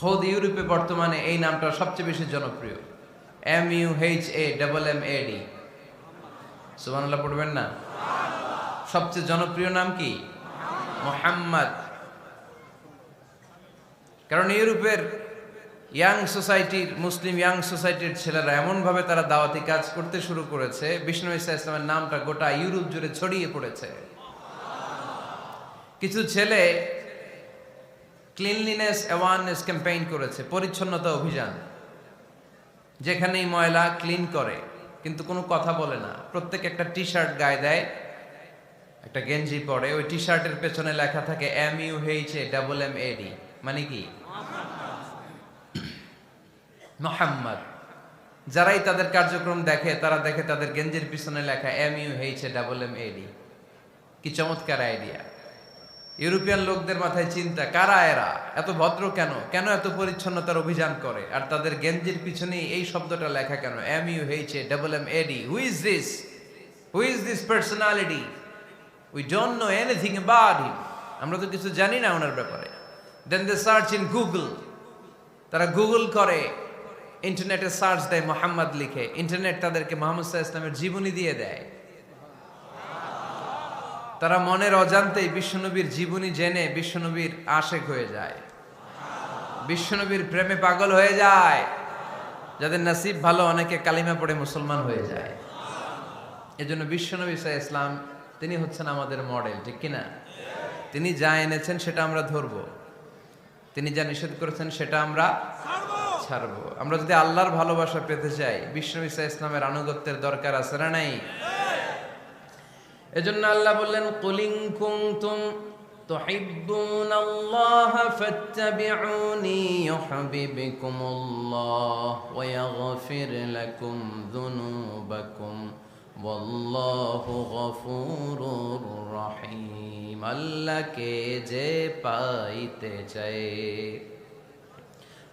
খোদ ইউরোপে বর্তমানে এই নামটা সবচেয়ে বেশি জনপ্রিয়। M U H A double M A D সুবহানাল্লাহ, পড়বেন না? সবচেয়ে জনপ্রিয় নাম কি? মোহাম্মদ। কারণ ইউরোপের ইয়াং সোসাইটির, মুসলিম ইয়াং সোসাইটির ছেলেরা এমনভাবে তারা দাওয়াতি কাজ করতে শুরু করেছে, বিষ্ণু ইসা ইসলামের নামটা গোটা ইউরোপ জুড়ে ছড়িয়ে পড়েছে। কিছু ছেলে ক্লিনলিনেস অ্যাওয়ারনেস ক্যাম্পেইন করেছে, পরিচ্ছন্নতা অভিযান, যেখানেই ময়লা ক্লিন করে, কিন্তু কোনো কথা বলে না। প্রত্যেক একটা টি শার্ট গায়ে দেয়, একটা গেঞ্জি পরে, ওই টি শার্টের পেছনে লেখা থাকে M U H A double M A D মানে কি? মোহাম্মদ। যারাই তাদের কার্যক্রম দেখে, তারা দেখে তাদের গেঞ্জির পিছনে লেখা M U H A double M A D কি চমৎকার আইডিয়া ইউরোপিয়ান লোকদের মাথায় চিন্তা, কারা এরা? এত ভদ্র কেন? কেন এত পরিচ্ছন্নতার অভিযান করে? আর তাদের গেঞ্জির পিছনেই এই শব্দটা লেখা কেন? M U H A double M A D who is this who is this personality we don't know anything about him আমরা তো কিছু জানি না ওনার ব্যাপারে। Then they search in Google তারা গুগল করে। ইন্টারনেটে সার্চ দেয় মোহাম্মদ লিখে। ইন্টারনেট তাদেরকে মোহাম্মদ সাহা ইসলামের জীবনী দিয়ে দেয়। তারা মনের অজান্তেই বিশ্বনবীর জীবনী জেনে বিশ্বনবীর আশেক হয়ে যায়। বিশ্বনবীর প্রেমে পাগল হয়ে যায়। যাদের নাসিব ভালো, অনেকে কালিমা পড়ে মুসলমান হয়ে যায়। এজন্য বিশ্বনবী সাহা ইসলাম তিনি হচ্ছেন আমাদের মডেল, ঠিক কিনা? তিনি যা এনেছেন সেটা আমরা ধরব। তিনি যা নিষেধ করেছেন সেটা আমরা ছাড়বো। আমরা যদি আল্লাহর ভালোবাসা পেতে চাই, বিশ্বনবী সাহা ইসলামের আনুগত্যের দরকার আছে না নাই? এজন্য আল্লাহ বললেন কুলিং কুনতুম تحبون الله فاتبعوني يحببكم الله ويغفر لكم ذنوبكم والله غفور رحيم আল্লাহকে যে পাইতে চায়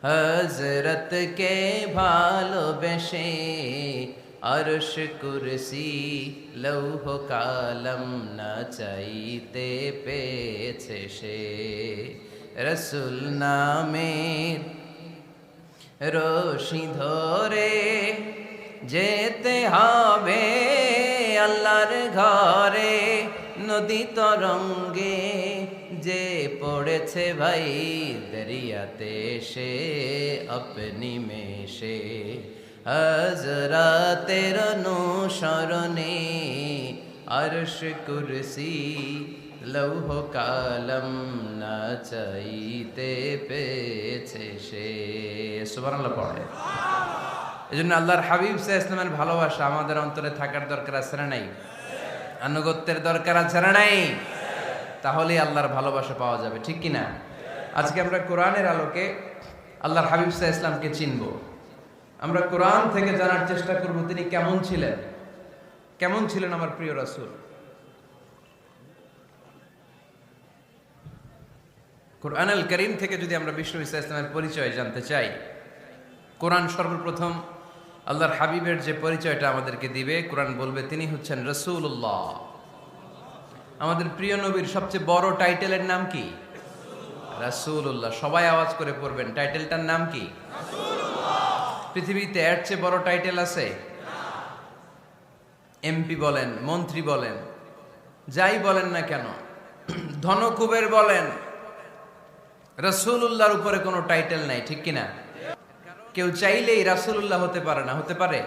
হজরতকে ভালোবেসে আরশ কুরসি লৌহ কালম না চাইতে পেয়েছে সে। রসুল নামের রশি ধরে যেতে হবে আল্লাহর ঘরে। নদী তরঙ্গে যে পড়েছে ভাই, দরিয়াতে সে আপনি মেশে। হজরাতের অনুসরণে আরশ কুরসি লৌহ কালম না চাইতে পেয়েছে সে। সুবহানাল্লাহ পড়ে। এই জন্য আল্লাহর হাবিব সাহা ইসলামের ভালোবাসা আমাদের অন্তরে থাকার দরকার আছে না নাই? আনুগত্যের দরকার আছে না নাই? তাহলে আল্লাহর ভালোবাসা পাওয়া যাবে, ঠিক কি না আজকে আমরা কোরআনের আলোকে আল্লাহর হাবিব সাহা ইসলামকে চিনব। আমরা কোরআন থেকে জানার চেষ্টা করব তিনি কেমন ছিলেন? কেমন ছিলেন আমার প্রিয় রাসূল? কোরআন আল করিম থেকে যদি আমরা বিষ্ণু ইসা ইসলামের পরিচয় জানতে চাই, কোরআন সর্বপ্রথম আল্লাহর হাবিবের যে পরিচয়টা আমাদেরকে দিবে, কোরআন বলবে তিনি হচ্ছেন রসুল্লাহ আমাদের প্রিয় নবীর সবচেয়ে বড় টাইটেলের নাম কি? রাসূলুল্লাহ। সবাই আওয়াজ করে পড়বেন, টাইটেলটার নাম কি? পৃথিবীতে এর চেয়ে বড় টাইটেল আছে? এমপি বলেন, মন্ত্রী বলেন, যাই বলেন না কেন, ধনকুবের বলেন রসুল্লাহর উপরে কোনো টাইটেল নাই, ঠিক কিনা? কেউ চাইলেই রাসুল্লাহ হতে পারে না, হতে পারে?